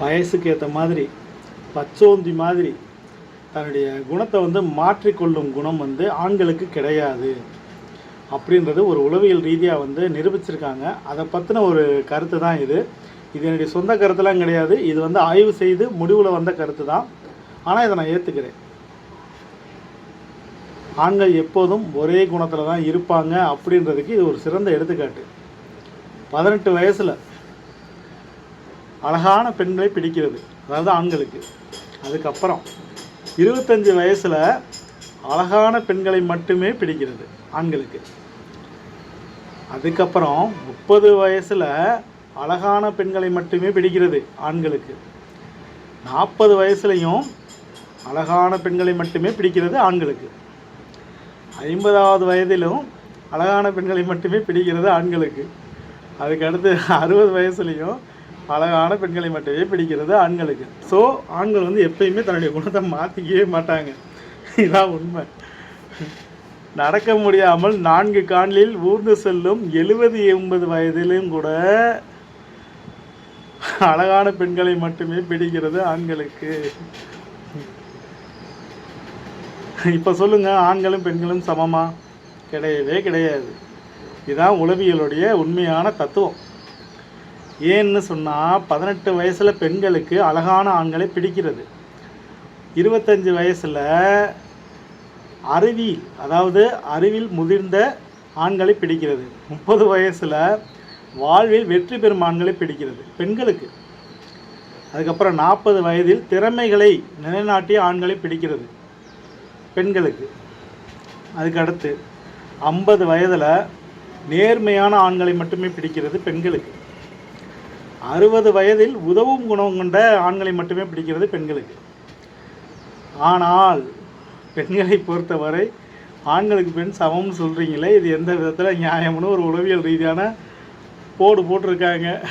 வயசுக்கு ஏற்ற மாதிரி பச்சோந்தி மாதிரி தன்னுடைய குணத்தை வந்து மாற்றிக்கொள்ளும் குணம் வந்து ஆண்களுக்கு கிடையாது. அப்படின்றது ஒரு உளவியல் ரீதியாக வந்து நிரூபிச்சிருக்காங்க. அதை பற்றின ஒரு கருத்து தான் இது. இது என்னுடைய சொந்த கருத்துலாம் கிடையாது. இது வந்து ஆய்வு செய்து முடிவில் வந்த கருத்து தான். ஆனால் இதை நான் ஏற்றுக்கிறேன் ஆண்கள் எப்போதும் ஒரே குணத்தில் தான் இருப்பாங்க அப்படின்றதுக்கு இது ஒரு சிறந்த எடுத்துக்காட்டு. பதினெட்டு வயசில் அழகான பெண்களை பிடிக்கிறது. அதாவது ஆண்களுக்கு. அதுக்கப்புறம் இருபத்தஞ்சி வயசில் அழகான பெண்களை மட்டுமே பிடிக்கிறது ஆண்களுக்கு. அதுக்கப்புறம் முப்பது வயசில் அழகான பெண்களை மட்டுமே பிடிக்கிறது ஆண்களுக்கு. நாற்பது வயசுலையும் அழகான பெண்களை மட்டுமே பிடிக்கிறது ஆண்களுக்கு. ஐம்பதாவது வயதிலும் அழகான பெண்களை மட்டுமே பிடிக்கிறது ஆண்களுக்கு. அதுக்கு அடுத்து அறுபது வயசுலேயும் அழகான பெண்களை மட்டுமே பிடிக்கிறது ஆண்களுக்கு. ஸோ ஆண்கள் வந்து எப்பயுமே தன்னுடைய குணத்தை மாற்றிக்கவே மாட்டாங்க. இதான் உண்மை. நடக்க முடியாமல் நான்கு காலில் ஊர்ந்து செல்லும் எழுபது எண்பது வயதிலும் கூட அழகான பெண்களை மட்டுமே பிடிக்கிறது ஆண்களுக்கு. இப்போ சொல்லுங்க ஆண்களும் பெண்களும் சமமா? கிடையவே கிடையாது. இதுதான் உளவியலுடைய உண்மையான தத்துவம். ஏன்னு சொன்னால் பதினெட்டு வயசில் பெண்களுக்கு அழகான ஆண்களை பிடிக்கிறது. இருபத்தஞ்சி வயசில் அறிவியல் அதாவது அறிவில் முதிர்ந்த ஆண்களை பிடிக்கிறது. முப்பது வயசில் வாழ்வில் வெற்றி பெறும் ஆண்களை பிடிக்கிறது பெண்களுக்கு. அதுக்கப்புறம் நாற்பது வயதில் திறமைகளை நிலைநாட்டிய ஆண்களை பிடிக்கிறது பெண்களுக்கு. அதுக்கு அடுத்து ஐம்பது வயதில் நேர்மையான ஆண்களை மட்டுமே பிடிக்கிறது பெண்களுக்கு. அறுபது வயதில் உதவும் குணம் கொண்ட ஆண்களை மட்டுமே பிடிக்கிறது பெண்களுக்கு. ஆனால் பெண்களை பொறுத்தவரை ஆண்களுக்கு பெண் சமம்னு சொல்கிறீங்களே இது எந்த விதத்தில் நியாயம்னு ஒரு உளவியல் ரீதியான போடு போட்டிருக்காங்க.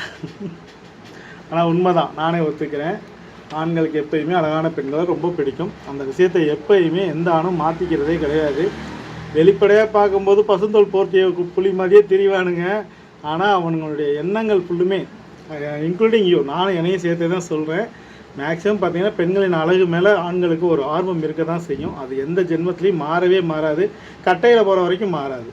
ஆனால் உண்மைதான். நானே ஒத்துக்கிறேன். ஆண்களுக்கு எப்பயுமே அழகான பெண்களை ரொம்ப பிடிக்கும். அந்த விஷயத்தை எப்பயுமே எந்த ஆணும் மாற்றிக்கிறதே கிடையாது. வெளிப்படையாக பார்க்கும்போது பசுந்தோல் போர்த்திய கு- புலி மாதிரியே திரிவானுங்க. ஆனால் அவனுங்களுடைய எண்ணங்கள் ஃபுல்லுமே இன்க்ளூடிங் யூ நானும் என்னையும் சேர்த்து தான் சொல்கிறேன் மேக்ஸிமம் பார்த்தீங்கன்னா பெண்களின் அழகு மேலே ஆண்களுக்கு ஒரு ஆர்வம் இருக்க தான் செய்யும். அது எந்த ஜென்மத்துலேயும் மாறவே மாறாது. கட்டையில் போகிற வரைக்கும் மாறாது.